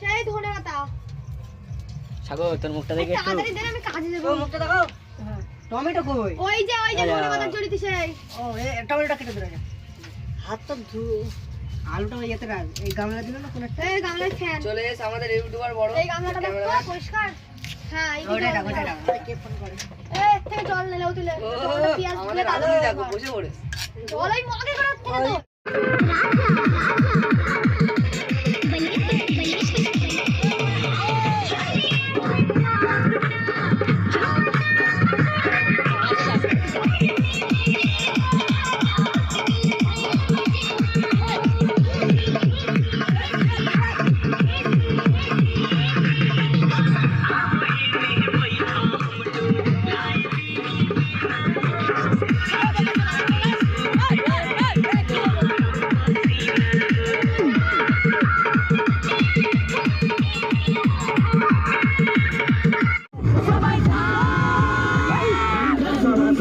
সেই ধনে পাতা। সাগর তোর মুখটা দেখে একটু। তাড়াতাড়ি দেন আমি কাজে যাব মুখটা দেখাও টমেটো কই? ওই যে ওই যে। ধনে পাতা জড়িত সেই। ও এই টমেটোটা কেটে ধরে হাত তো ধু আলুটা ওই ইয়েতে রাখ। এই গামলা দিল না কোন একটা? এই গামলায় ফ্যান। চলে এসে আমাদের ইউটিউবার বড়। এই গামলাটা দেখো পরিষ্কার? হ্যাঁ এই রাখ জল ওইটা। রাখ কে ফোন করে? এই থেকে জল নিলেও তুলে ও, জলটা দিলে আলুই দেখো বসে পড়ে। জল ওই মগে করে থেকে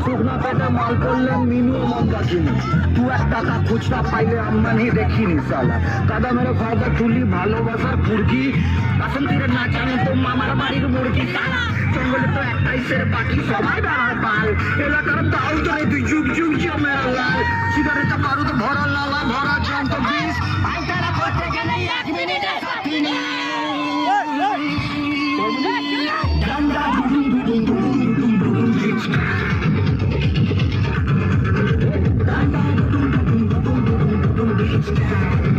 শুকনা পেটে মাল করলে মিনু মন্দা কিনি তু এক টাকা খুচরা পাইলে আম্বানি দেখিনি সালা কাদা মেরে ফায়দা তুলি ভালোবাসার ফুরকি। বাসন্তীর না জানে তো মামার বাড়ির মুরগি। সালা জঙ্গলে তো একটাই সের বাকি সবাই বেড়ায় পাল। এলাকার তাও জানে তুই যুগ যুগ জমে লাল। সিগারেটে বারুদ ভরা লালা, ভরা জন্ত বিষ। আইটারা করতে গেলে এক মিনিটে সাথিনি touchdown.